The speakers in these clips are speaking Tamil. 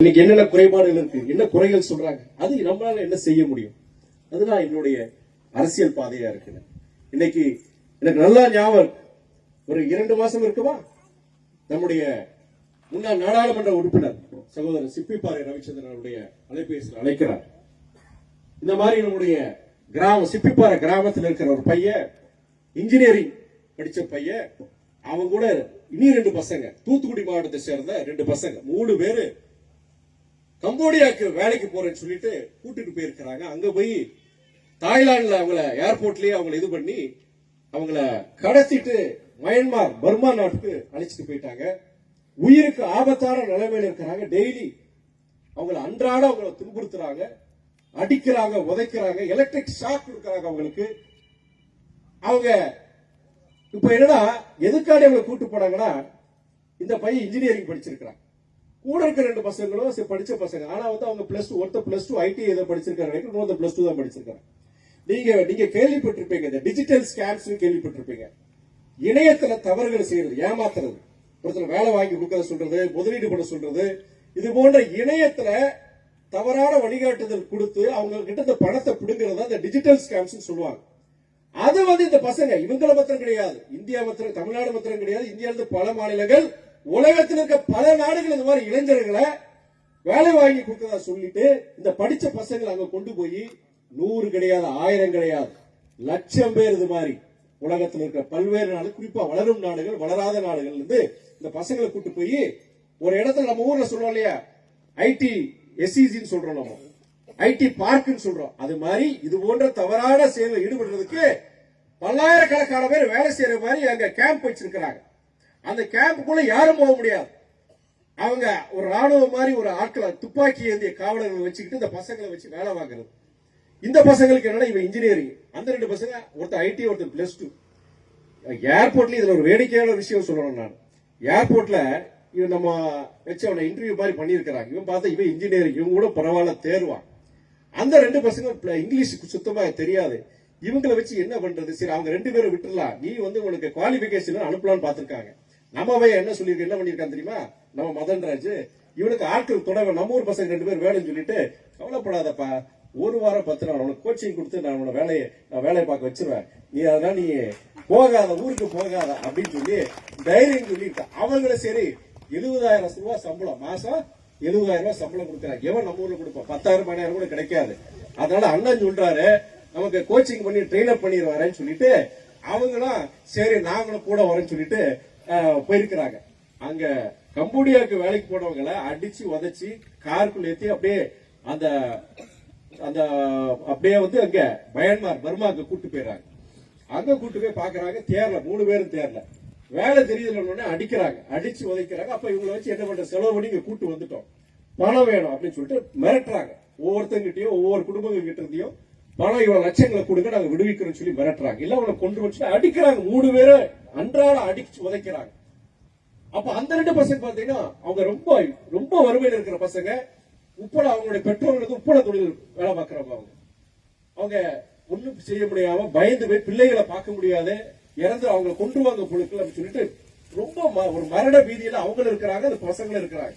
இன்னைக்கு என்னென்ன குறைபாடுகள் இருக்கு? என்ன குறைகள் சொல்றாங்க? அது நம்மளால என்ன செய்ய முடியும்? அதுதான் என்னுடைய அரசியல் பாதையா இருக்குது. இன்னைக்கு எனக்கு நல்லா ஞாபகம் ஒரு இரண்டு மாசம் இருக்குமா? நம்முடைய முன்னாள் நாடாளுமன்ற உறுப்பினர் சகோதரர் சிப்பிப்பாறை ரவிச்சந்திரன் அவருடைய அலைபேசியில் அழைக்கிறார். இந்த மாதிரி நம்முடைய கிராமம் சிப்பிப்பாறை கிராமத்தில் இருக்கிற ஒரு பையன் இன்ஜினியரிங் படிச்ச பையன் அவங்க கூட இனி ரெண்டு பசங்க தூத்துக்குடி மாவட்டத்தை சேர்ந்த ரெண்டு பசங்க மூணு பேரு கம்போடியாக்கு வேலைக்கு போறேன்னு சொல்லிட்டு கூட்டிட்டு போயிருக்கிறாங்க. அங்க போய் தாய்லாந்துல அவங்கள ஏர்போர்ட்லயே அவங்கள இது பண்ணி அவங்கள கடத்திட்டு மயன்மார் பர்மா நாட்டுக்கு அழைச்சிட்டு போயிட்டாங்க. உயிருக்கு ஆபத்தான நிலைமையில இருக்கிறாங்க. டெய்லி அவங்கள அன்றாட அவங்கள துன்புறுத்துறாங்க அடிக்கிறாங்க உதைக்கிறாங்க எலக்ட்ரிக் ஷாக் கொடுக்கறாங்க அவங்களுக்கு. அவங்க இப்ப என்னன்னா எதுக்காண்டி அவங்களை கூட்டு போனாங்கன்னா இந்த பையன் இன்ஜினியரிங் படிச்சிருக்கிறான். கூட இருக்க ரெண்டு பசங்களும் சரி படிச்ச பசங்க. ஆனா வந்து அவங்க பிளஸ் டூ ஒருத்த பிளஸ் டூ ஐடி ஏதோ படிச்சிருக்காரு இன்னொருத்த பிளஸ் டூ தான் படிச்சிருக்காரு. நீங்க நீங்க கேள்விப்பட்டிருப்பீங்க இந்த டிஜிட்டல் ஸ்கேம்ஸ் கேள்விப்பட்டிருப்பீங்க. இணையத்துல தவறுகள் செய்யறது ஏமாத்துறது. ஒருத்தர் வேலை வாங்கி கொடுக்கற சொல்றது முதலீடு பண்ண சொல்றது. இது போன்ற இணையத்துல தவறான வழிகாட்டுதல் கொடுத்து அவங்க கிட்ட இந்த பணத்தை பிடுங்கிறத இந்த டிஜிட்டல் ஸ்கேம்ஸ் சொல்லுவாங்க. அது வந்து இந்த பசங்க இவங்கள மாத்திரம் கிடையாது. இந்தியா மாத்திரம் தமிழ்நாடு மாத்திரம் கிடையாது. இந்தியாவிலிருந்து பல மாநிலங்கள் உலகத்தில் இருக்க பல நாடுகள் இந்த மாதிரி இளைஞர்களை வேலை வாங்கி கொடுத்ததா சொல்லிட்டு இந்த படிச்ச பசங்களை அங்க கொண்டு போய் நூறு கிடையாது ஆயிரம் கிடையாது லட்சம் பேர் இது மாதிரி உலகத்தில் இருக்கிற பல்வேறு நாடு குறிப்பா வளரும் நாடுகள் வளராத நாடுகள் இருந்து இந்த பசங்களை கூட்டு போய் ஒரு இடத்துல நம்ம ஊர்ல சொல்றோம் இல்லையா? ஐடி எஸ்இசின்னு சொல்றோம் நம்ம. ஐடி பார்க்குன்னு சொல்றோம். அது மாதிரி இது போன்ற தவறான செயலில் ஈடுபடுறதுக்கு பல்லாயிரக்கணக்கான பேர் வேலை செய்யற மாதிரி அங்க கேம்ப் வச்சிருக்கிறாங்க. அந்த கேம்புக்குள்ள யாரும் போக முடியாது. அவங்க ஒரு ராணுவம் மாதிரி ஒரு ஆட்களை துப்பாக்கி ஏந்திய காவலர்களை வச்சுக்கிட்டு இந்த பசங்களை வச்சு வேலை வாங்குறது இந்த பசங்களுக்கு என்னன்னா இவன் இன்ஜினியரிங் அந்த ரெண்டு பசங்க ஒருத்தர் ஐடி ஒருத்தர் பிளஸ் டூ ஏர்போர்ட்ல இதுல ஒரு வேடிக்கையான விஷயம் சொல்லணும் நான். ஏர்போர்ட்ல இவன் நம்ம வச்சு அவனை இன்டர்வியூ மாதிரி பண்ணியிருக்கிறாங்க. இவன் பார்த்தா இவன் இன்ஜினியரிங் இவன் கூட பரவாயில்ல தேர்வான். அந்த ரெண்டு பசங்க pl- இங்கிலீஷுக்கு சுத்தமா தெரியாது. இவங்களை வச்சு என்ன பண்றது? சரி அவங்க ரெண்டு பேரும் விட்டுறலாம். நீ வந்து உனக்கு குவாலிபிகேஷன் அனுப்பலாம்னு பார்த்துருக்காங்க. நம்ம பையன் என்ன சொல்லியிருக்க என்ன பண்ணிருக்கான் தெரியுமா? நம்ம மதன்ராஜ் இவனுக்கு ஆட்கள் தொடவை நம்ம ஊர் பசங்க ரெண்டு பேர் வேலைன்னு சொல்லிட்டு கவலைப்படாதப்பா. ஒரு வாரம் பத்து நாள் உனக்கு கோச்சிங் கொடுத்து நான் உன வேலையை நான் வேலையை பார்க்க வச்சிருவேன். நீ அதெல்லாம் நீ போகாத ஊருக்கு போகாத அப்படின்னு சொல்லி தைரியம் சொல்லிட்டு அவங்கள சரி எழுபதாயிரம் ரூபாய் சம்பளம் மாசம் எழுபதாயிரம் ரூபாய் சம்பளம் கொடுக்குறாங்க எவன் நம்ம ஊர்ல கொடுப்போம் பத்தாயிரம் மணியாயிரம் கூட கிடைக்காது. அதனால அண்ணன் சொல்றாரு நமக்கு கோச்சிங் பண்ணி ட்ரெயின் அப் பண்ணிடுவாரன்னு சொல்லிட்டு அவங்களும் சரி நாங்களும் கூட வரேன்னு சொல்லிட்டு போயிருக்கிறாங்க. அங்க கம்போடியாவுக்கு வேலைக்கு போனவங்களை அடிச்சு உதச்சி காருக்குள்ள ஏத்தி அப்படியே அந்த அந்த அப்படியே வந்து அங்க மயன்மார் பர்மாக்கு கூட்டு போயிடுறாங்க. அங்க கூட்டு போய் பாக்குறாங்க தேரல மூணு பேரும் தேரல. வேலை தெரியலன்னு அடிக்கிறாங்க. அடிச்சு உதைக்கிறாங்க. அப்ப இவங்களை வச்சு என்ன பண்ற செலவு பண்ணி இங்க கூட்டு வந்துட்டோம். பணம் வேணும் அப்படின்னு சொல்லிட்டு மிரட்டுறாங்க. ஒவ்வொருத்தங்கிட்டயும் ஒவ்வொரு குடும்பங்கள் கிட்ட இருந்தையும் பணம் இவ்வளவு லட்சங்களை கொடுங்க நாங்க விடுவிக்கிறோம் சொல்லி மிரட்டுறாங்க. இல்ல அவனை கொண்டு வச்சு அடிக்கிறாங்க. மூணு பேரை அன்றாட அடிச்சு உதைக்கிறாங்க. அப்ப அந்த ரெண்டு பசங்க பாத்தீங்கன்னா அவங்க ரொம்ப ரொம்ப வறுமையில இருக்கிற பசங்க. உப்பட அவங்களுடைய பெற்றோர்களுக்கு உப்பட தொழில் வேலை பார்க்கறவங்க அவங்க. அவங்க ஒண்ணும் செய்ய முடியாம பயந்து போய் பிள்ளைகளை பார்க்க முடியாது இறந்து அவங்க கொண்டு வாங்க பொழுக்கள் அப்படின்னு சொல்லிட்டு ரொம்ப ம- ஒரு மரண பீதியில அவங்களும் இருக்கிறாங்க அந்த பசங்களும் இருக்கிறாங்க.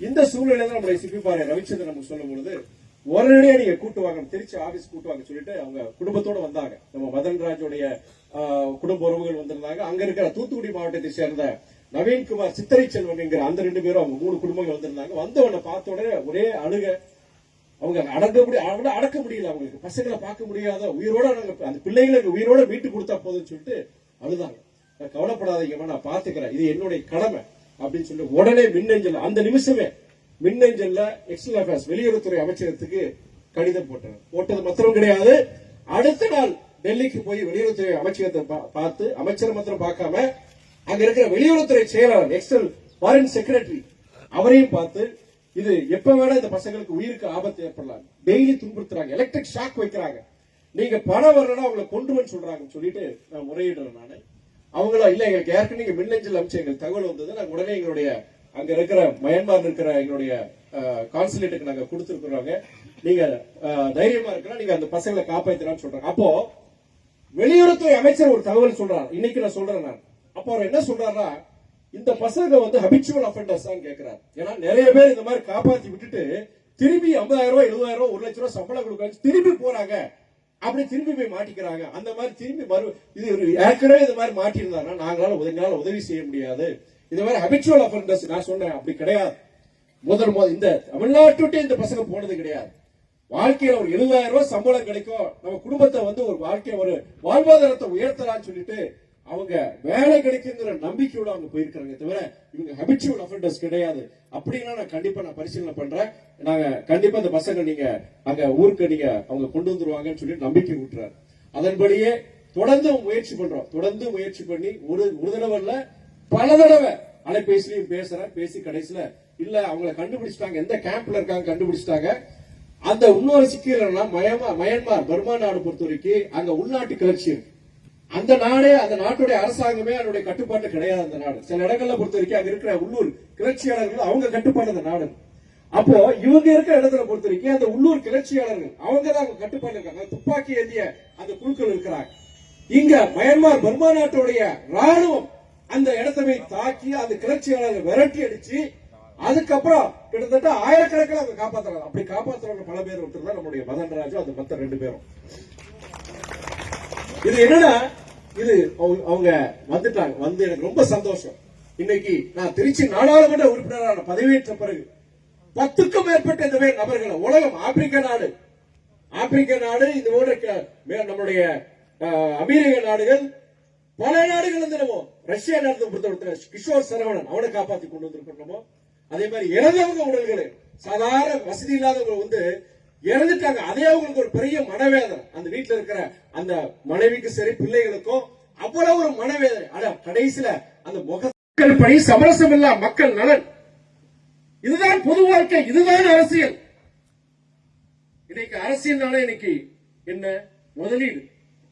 இந்த சூழ்நிலையில தான் நம்முடைய சிப்பிப்பாறை ரவிச்சந்திரன் நமக்கு சொல்லும் பொழுது உடனடியா நீங்க கூட்டு வாங்க திருச்சி ஆபீஸ் கூட்டு வாங்க சொல்லிட்டு அவங்க குடும்பத்தோட வந்தாங்க. நம்ம மதன்ராஜோடைய ஆஹ், குடும்ப உறவுகள் வந்திருந்தாங்க. அங்க இருக்கிற தூத்துக்குடி மாவட்டத்தை சேர்ந்த நவீன்குமார் சித்திரை செல்வன் என்கிற அந்த ரெண்டு பேரும் அவங்க மூணு குடும்பங்கள் வந்திருந்தாங்க. வந்தவனை பார்த்த உடனே ஒரே அழுக. அவங்க அடக்க முடிய அடக்க முடியல. அவங்களுக்கு பசங்களை பார்க்க முடியாத உயிரோட நாங்க அந்த பிள்ளைங்களுக்கு உயிரோட வீட்டு கொடுத்தா போதும்னு சொல்லிட்டு அழுதாங்க. நான் கவலைப்படாதீங்கம்மா நான் பாத்துக்கிறேன் இது என்னுடைய கடமை அப்படின்னு சொல்லி உடனே மின்னஞ்சல் அந்த நிமிஷமே மின்னஞ்சல்ல எக்ஸ்டர்னல் அஃபேர்ஸ் வெளியுறவுத்துறை அமைச்சகத்துக்கு கடிதம் போட்டேன். போட்டது மாத்திரம் கிடையாது. அடுத்த நாள் டெல்லிக்கு போய் வெளியுறவுத்துறை அமைச்சகத்தை பா- பார்த்து அமைச்சர் மாத்திரம் பார்க்காம அங்க இருக்கிற வெளியுறவுத்துறை செயலாளர் எக்ஸ்டர்னல் ஃபாரின் செக்ரட்டரி அவரையும் பார்த்து இது எப்ப வேணா இந்த பசங்களுக்கு உயிருக்கு ஆபத்து ஏற்படலாம். டெய்லி துன்புறுத்துறாங்க. எலக்ட்ரிக் ஷாக் வைக்கிறாங்க. நீங்க பணம் வரணும்னா அவங்களை கொண்டு வந்து சொல்றாங்கன்னு சொல்லிட்டு நான் முறையிடுறேன் நான். அவங்களா இல்ல எங்களுக்கு ஏற்கனவே மின்னஞ்சல் அமைச்சு எங்களுக்கு தகவல் வந்தது. நாங்க உடனே எங்களுடைய அங்க இருக்கிற மயன்மார் இருக்கிற எங்களுடைய கான்சுலேட்டுக்கு நாங்க கொடுத்துருக்குறாங்க. நீங்க அஹ், தைரியமா இருக்கலாம். நீங்க அந்த பசங்களை காப்பாத்தலாம்னு சொல்றாங்க. அப்போ வெளியுறவுத்துறை அமைச்சர் ஒரு தகவல் சொல்றாரு. இன்னைக்கு நான் சொல்றேன் நான். அப்போ அவர் என்ன சொல்றாருன்னா இந்த பசங்க வந்து ஹபிச்சுவல் அஃபெண்டர்ஸ் தான் கேட்கிறாரு ஏன்னா நிறைய பேர் இந்த மாதிரி காப்பாத்தி விட்டுட்டு திரும்பி 50000 ரூபாய் 70000 ரூபாய் ஒரு லட்ச ரூபாய் சம்பளம் கொடுக்க திரும்பி போறாங்க. அப்படி திரும்பி போய் மாட்டிக்கிறாங்க. அந்த மாதிரி திரும்பி மறு இது ஏற்கனவே இந்த மாதிரி மாட்டியிருந்தாங்கன்னா நாங்களால உதவி- உதவி செய்ய முடியாது. இந்த மாதிரி ஹபிச்சுவல் அஃபெண்டர்ஸ் நான் சொன்னேன் அப்படி கிடையாது. முதல் முதல் இந்த தமிழ்நாட்டு விட்டு இந்த பசங்க போனது கிடையாது. வாழ்க்கையில ஒரு எழுபதாயிரம் ரூபாய் சம்பளம் கிடைக்கும். நம்ம குடும்பத்தை வந்து ஒரு வாழ்க்கை ஒரு வாழ்வாதாரத்தை உயர்த்தலாம்னு சொல்லிட்டு அவங்க வேலை கிடைக்குங்கிற நம்பிக்கையோட அவங்க போயிருக்காங்க தவிர இவங்க ஹபிச்சுவல் அஃபெண்டர்ஸ் கிடையாது. அப்படின்னா நான் கண்டிப்பா நான் பரிசீலனை பண்றேன். நாங்க கண்டிப்பா இந்த பசங்க நீங்க அங்க ஊருக்கு நீங்க அவங்க கொண்டு வந்துருவாங்கன்னு சொல்லி நம்பிக்கை விட்டுறாரு அதன்படியே தொடர்ந்து முயற்சி பண்றோம். தொடர்ந்து முயற்சி பண்ணி ஒரு ஒரு தடவை பல தடவை. அலைபேசிலையும் பேசுறேன் பேசி கடைசியில இல்ல அவங்கள கண்டுபிடிச்சிட்டாங்க. எந்த கேம்ப்ல இருக்காங்க கண்டுபிடிச்சிட்டாங்க. அந்த இன்னொரு சிக்கல் மயமா மயன்மார் பர்மா நாடு பொறுத்த வரைக்கும் அங்க உள்நாட்டு கிளர்ச்சி இருக்கு. அந்த நாடே அந்த நாட்டுடைய அரசாங்கமே அதனுடைய கட்டுப்பாட்டு கிடையாது அந்த நாடு. சில இடங்கள்ல பொறுத்த வரைக்கும் அங்க இருக்கிற உள்ளூர் கிளர்ச்சியாளர்கள் அவங்க கட்டுப்பாடு அந்த நாடு. அப்போ இவங்க இருக்கிற இடத்துல பொறுத்த வரைக்கும் அந்த உள்ளூர் கிளர்ச்சியாளர்கள் அவங்க தான் அவங்க கட்டுப்பாடு இருக்காங்க துப்பாக்கி ஏந்திய அந்த குழுக்கள் இருக்கிறாங்க. இங்க மயன்மார் பர்மா நாட்டுடைய ராணுவம் அந்த இடத்தை போய் தாக்கி அந்த கிளர்ச்சியாளர்கள் விரட்டி அடிச்சு அதுக்கப்புறம் கிட்டத்தட்ட ஆயிரக்கணக்கில் அவங்க காப்பாத்துறாங்க. அப்படி காப்பாத்துறவங்க பல பேர் ஒருத்தர் தான் நம்முடைய மதன் ராஜு அந்த மத்த ரெண்டு பேரும். இது என்னன்னா இது அவங்க- அவங்க வந்துட்டாங்க. வந்து எனக்கு ரொம்ப சந்தோஷம். இன்னைக்கு நான் திருச்சி நாடாளுமன்ற உறுப்பினரான பதவியேற்ற பிறகு பத்துக்கும் மேற்பட்ட இந்த மாதிரி நபர்களை உலகம் ஆப்பிரிக்க நாடு ஆப்பிரிக்க நாடு இது போன்ற நம்முடைய அஹ், அமெரிக்க நாடுகள் பல நாடுகள் வந்து நம்ம ரஷ்யா நாட்டை பொறுத்தவரை கிஷோர் சரவணன் அவனை காப்பாத்தி கொண்டு வந்திருக்கோம் அதே மாதிரி இறந்தவங்க உடல்களை சாதாரண வசதி இல்லாதவங்க வந்து இறந்துட்டாங்க. அதே அவங்களுக்கு ஒரு பெரிய மனவேதனை. அந்த வீட்டுல இருக்கிற அந்த மனைவிக்கு சரி பிள்ளைகளுக்கும் அவ்வளவு ஒரு மனவேதனை. ஆனா கடைசியில அந்த முக படி பணி சமரசம் இல்ல மக்கள் நலன். இதுதான் பொது வாழ்க்கை இதுதான் அரசியல். இன்னைக்கு அரசியல்னால இன்னைக்கு என்ன? முதலீடு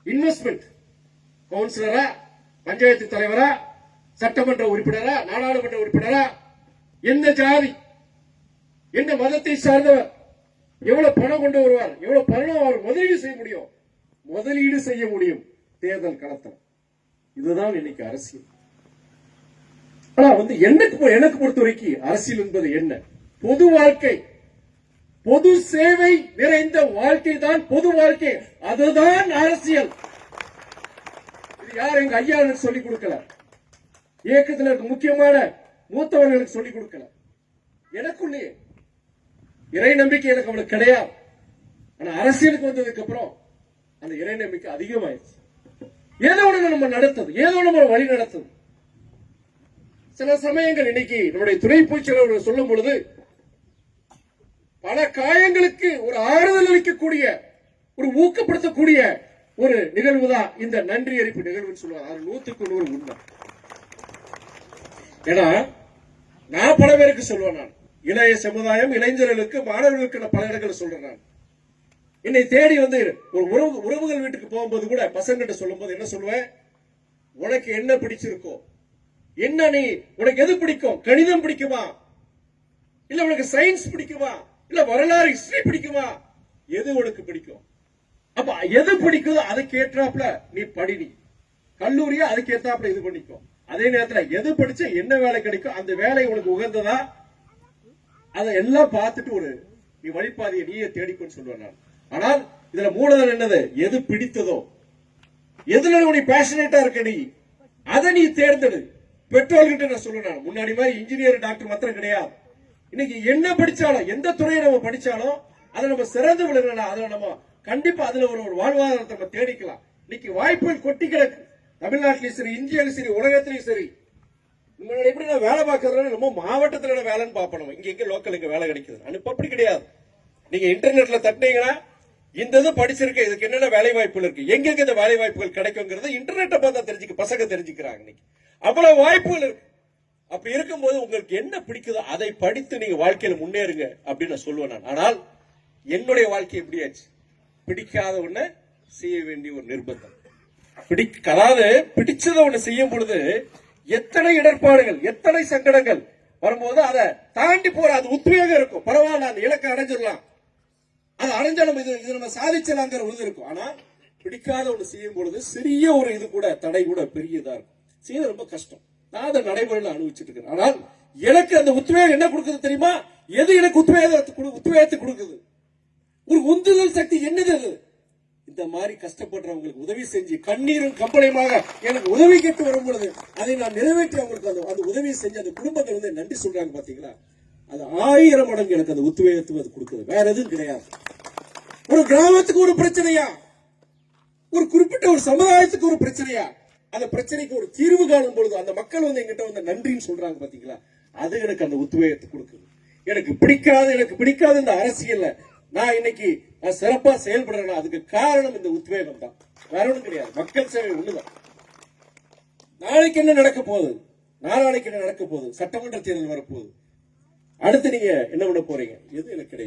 இன்வெஸ்ட்மெண்ட் கவுன்சிலரா பஞ்சாயத்து தலைவரா சட்டமன்ற உறுப்பினரா நாடாளுமன்ற உறுப்பினரா எந்த ஜாதி எந்த மதத்தை சார்ந்தவர் எவ்வளவு பணம் கொண்டு வருவார் எவ்வளவு பணம் அவர் முதலீடு செய்ய முடியும்? முதலீடு செய்ய முடியும். தேர்தல் களத்தில் இதுதான் இன்னைக்கு அரசியல். ஆனா வந்து எனக்கு எனக்கு பொறுத்த வரைக்கும் அரசியல் என்பது என்ன? பொது வாழ்க்கை. பொது சேவை நிறைந்த வாழ்க்கை தான் பொது வாழ்க்கை. அதுதான் அரசியல். யார் எங்க ஐயா எனக்கு சொல்லிக் கொடுக்கல? இயக்கத்தில் இருக்க முக்கியமான மூத்தவர்களுக்கு சொல்லிக் கொடுக்கல. எனக்குள்ளேயே. இறை நம்பிக்கை எனக்கு அவளுக்கு கிடையாது. ஆனா அரசியலுக்கு வந்ததுக்கு அப்புறம் அந்த இறை நம்பிக்கை அதிகமாயிருச்சு ஏதோ ஒண்ணு நம்ம நடத்தது ஏதோ நம்ம வழி நடத்தது சில சமயங்கள் இன்னைக்கு நம்முடைய துணை பூச்சலவர் சொல்லும் பொழுது பல காயங்களுக்கு ஒரு ஆறுதல் அளிக்கக்கூடிய ஒரு ஊக்கப்படுத்தக்கூடிய ஒரு நிகழ்வு தான் இந்த நன்றி அறிப்பு நிகழ்வுன்னு சொல்லுவாங்க. அது நூத்துக்கு நூறு உண்மை. ஏன்னா நான் பல பேருக்கு சொல்லுவேன் நான். இளைய சமுதாயம் இளைஞர்களுக்கு மாணவர்களுக்கு பல இடங்களை சொல்றேன் நான். என்னை தேடி வந்து ஒரு உறவு உறவுகள் வீட்டுக்கு போகும்போது கூட பசங்கிட்ட சொல்லும்போது என்ன சொல்லுவேன்? உனக்கு என்ன பிடிச்சிருக்கோ? என்ன நீ உனக்கு எது பிடிக்கும்? கணிதம் பிடிக்குமா? இல்ல உனக்கு சயின்ஸ் பிடிக்குமா? இல்ல வரலாறு ஹிஸ்டரி பிடிக்குமா? எது உனக்கு பிடிக்கும்? அப்ப எது பிடிக்குதோ அதுக்கு ஏற்றாப்புல நீ படினி கல்லூரிய கல்லூரியா அதுக்கு ஏற்றாப்புல இது பண்ணிக்கும். அதே நேரத்துல எது படிச்சா என்ன வேலை கிடைக்கும் அந்த வேலை உனக்கு உகந்ததா? அதை எல்லாம் பார்த்துட்டு ஒரு நீ வழிபாதையை நீயே தேடிக்கொண்டு சொல்லுவேன் நான். ஆனால் இதுல மூலதனம் என்னது? எது பிடித்ததோ. எதுல நீ பேஷனேட்டா இருக்க நீ? அதை நீ தேர்ந்தெடு. பெற்றோர்கிட்ட நான் சொல்லுறேன் முன்னாடி மாதிரி இன்ஜினியர் டாக்டர் மாத்திரம் கிடையாது. இன்னைக்கு என்ன படிச்சாலும் எந்த துறையை நம்ம படிச்சாலும் அதை நம்ம சிறந்து விழுங்கலாம் அதை நம்ம கண்டிப்பா அதுல ஒரு ஒரு வாழ்வாதாரத்தை நம்ம தேடிக்கலாம். இன்னைக்கு வாய்ப்புகள் கொட்டி கிடக்கு. தமிழ்நாட்டிலையும் சரி இந்தியாவிலும் சரி உலகத்திலையும் சரி. முன்னாடி எப்படி நான் வேலை பார்க்கறதுனா நம்ம மாவட்டத்தில் வேலைன்னு பார்ப்போம். நம்ம. இங்க எங்க லோக்கல் இங்க வேலை கிடைக்குது. அனுப்ப அப்படி கிடையாது. நீங்க இன்டர்நெட்ல தட்டினீங்கன்னா இந்த இது படிச்சிருக்க இதுக்கு என்னென்ன வேலை வாய்ப்புகள் இருக்கு? எங்கெங்க இந்த வேலை வாய்ப்புகள் கிடைக்குங்கிறது இன்டர்நெட்டை பார்த்தா தெரிஞ்சுக்க பசங்க தெரிஞ்சுக்கிறாங்க இன்னைக்கு. அவ்வளவு வாய்ப்புகள் இருக்கு. அப்படி இருக்கும்போது உங்களுக்கு என்ன பிடிக்குதோ அதை படித்து நீங்க வாழ்க்கையில முன்னேறுங்க அப்படின்னு நான் சொல்லுவேன் நான். ஆனால் என்னுடைய வாழ்க்கை எப்படியாச்சு பிடிக்காத ஒண்ணு செய்ய வேண்டிய ஒரு நிர்பந்தம். பிடிக்க அதாவது பிடிச்சத ஒண்ணு செய்யும் பொழுது எத்தனை இடர்பாடுகள் எத்தனை சங்கடங்கள் வரும்போது அதை தாண்டி போற அது உத்வேகம் இருக்கும். பரவாயில்ல அந்த இலக்கை அடைஞ்சிடலாம். அது அடைஞ்சாலும் நம்ம இது இது நம்ம சாதிச்சலாங்கிற உறுதி இருக்கும். ஆனா பிடிக்காத ஒண்ணு செய்யும் பொழுது சிறிய ஒரு இது கூட தடை கூட பெரியதா இருக்கும். செய்யறது ரொம்ப கஷ்டம். நான் அதை நடைமுறையில் அனுபவிச்சுட்டு இருக்கிறேன். ஆனால் எனக்கு அந்த உத்வேகம் என்ன கொடுக்குது தெரியுமா? எது எனக்கு உத்வேகத்தை கொடு- உத்வேகத்தை கொடுக்குது? ஒரு உந்துதல் சக்தி என்னது அது? இந்த மாதிரி கஷ்டப்படுறவங்களுக்கு உதவி செஞ்சு கண்ணீரும் கம்பளையுமாக எனக்கு உதவி கேட்டு வரும் பொழுது அதை நான் நிறைவேற்றி அவங்களுக்கு அந்த அந்த உதவி செஞ்சு அந்த குடும்பங்கள் வந்து நன்றி சொல்றாங்க பாத்தீங்களா? அது ஆயிரம் மடங்கு எனக்கு அந்த உத்வேகத்துக்கு அது கொடுக்குது. வேற எதுவும் கிடையாது. ஒரு கிராமத்துக்கு ஒரு பிரச்சனையா? ஒரு குறிப்பிட்ட ஒரு சமுதாயத்துக்கு ஒரு பிரச்சனையா? அந்த பிரச்சனைக்கு ஒரு தீர்வு காணும் பொழுது அந்த மக்கள் வந்து எங்கிட்ட வந்து நன்றின்னு சொல்றாங்க பாத்தீங்களா? அது எனக்கு அந்த உத்வேகத்தை கொடுக்குது. எனக்கு பிடிக்காது எனக்கு பிடிக்காது இந்த அரசியல்ல. நான் இன்னைக்கு நான் சிறப்பா செயல்படுறேன்னா அதுக்கு காரணம் இந்த உத்வேகம் தான். வேற ஒண்ணும் கிடையாது. மக்கள் சேவை ஒண்ணுதான். நாளைக்கு என்ன நடக்க போகுது? நாளானைக்கு என்ன நடக்க போகுது? சட்டமன்ற தேர்தல் வரப்போகுது. அடுத்து நீங்க என்ன பண்ண போறீங்க? எது எனக்கு கிடையாது.